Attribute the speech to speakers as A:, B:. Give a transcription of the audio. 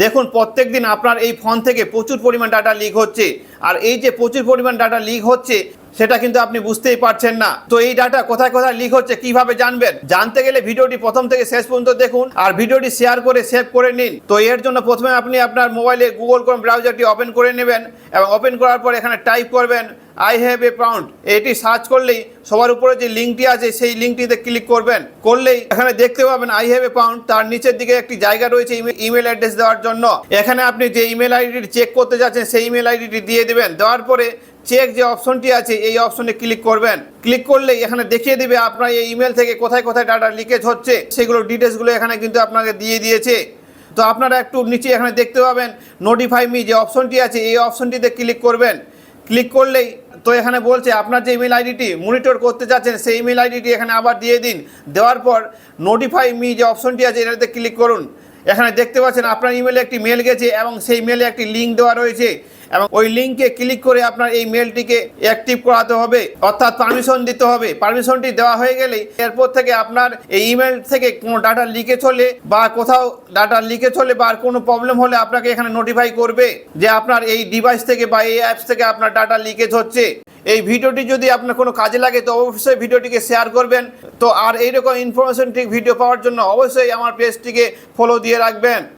A: দেখুন, প্রত্যেক দিন আপনার এই ফোন থেকে প্রচুর পরিমাণ ডাটা লিক হচ্ছে। আর এই যে প্রচুর পরিমাণ ডাটা লিক হচ্ছে, সেটা কিন্তু আপনি বুঝতেই পারছেন না। তো এই ডাটা কোথায় কোথায় লিক হচ্ছে, কীভাবে জানবেন? জানতে গেলে ভিডিওটি প্রথম থেকে শেষ পর্যন্ত দেখুন আর ভিডিওটি শেয়ার করে সেভ করে নিন। তো এর জন্য প্রথমে আপনি আপনার মোবাইলে গুগল ক্রোম ব্রাউজারটি ওপেন করে নেবেন এবং ওপেন করার পর এখানে টাইপ করবেন আই হ্যাভ এ পাউন্ড এটি সার্চ করলেই সবার উপরে যে লিঙ্কটি আছে, সেই লিঙ্কটিতে ক্লিক করবেন। করলেই এখানে দেখতে পাবেন আই হ্যাভ এ পাউন্ড তার নিচের দিকে একটি জায়গা রয়েছে ইমেল অ্যাড্রেস দেওয়ার জন্য। এখানে আপনি যে ইমেল আইডিটি চেক করতে যাচ্ছেন, সেই ইমেল আইডিটি দিয়ে দেবেন। দেওয়ার পরে চেক যে অপশনটি আছে, এই অপশনে ক্লিক করবেন। ক্লিক করলেই এখানে দেখিয়ে দিবে আপনার এই ইমেল থেকে কোথায় কোথায় ডাটা লিকেজ হচ্ছে। সেগুলো ডিটেলসগুলো এখানে কিন্তু আপনাকে দিয়ে দিয়েছে। তো আপনারা একটু নিচে এখানে দেখতে পাবেন নোটিফাই মি যে অপশনটি আছে, এই অপশনটিতে ক্লিক করবেন। ক্লিক করলেই তো এখানে বলছে, আপনার যে ইমেল আইডিটি মনিটর করতে যাচ্ছেন, সেই ইমেল আইডিটি এখানে আবার দিয়ে দিন। দেওয়ার পর নোটিফাই মি যে অপশনটি আছে, এটাতে ক্লিক করুন। এখানে দেখতে পাচ্ছেন আপনার ইমেলে একটি মেল গেছে এবং সেই মেলে একটি লিঙ্ক দেওয়া রয়েছে। এবং ওই লিঙ্কে ক্লিক করে আপনার এই মেলটিকে অ্যাক্টিভ করাতে হবে, অর্থাৎ পারমিশন দিতে হবে। পারমিশনটি দেওয়া হয়ে গেলে এরপর থেকে আপনার এই ইমেল থেকে কোনো ডাটা লিকেজ হলে বা কোথাও ডাটা লিকেজ হলে বা কোনো প্রবলেম হলে আপনাকে এখানে নোটিফাই করবে যে আপনার এই ডিভাইস থেকে বা এই অ্যাপস থেকে আপনার ডাটা লিকেজ হচ্ছে। এই ভিডিওটি যদি আপনার কোনো কাজে লাগে তো অবশ্যই ভিডিওটিকে শেয়ার করবেন। তো আর এইরকম ইনফরমেশন ঠিক ভিডিও পাওয়ার জন্য অবশ্যই আমার পেজটিকে ফলো দিয়ে রাখবেন।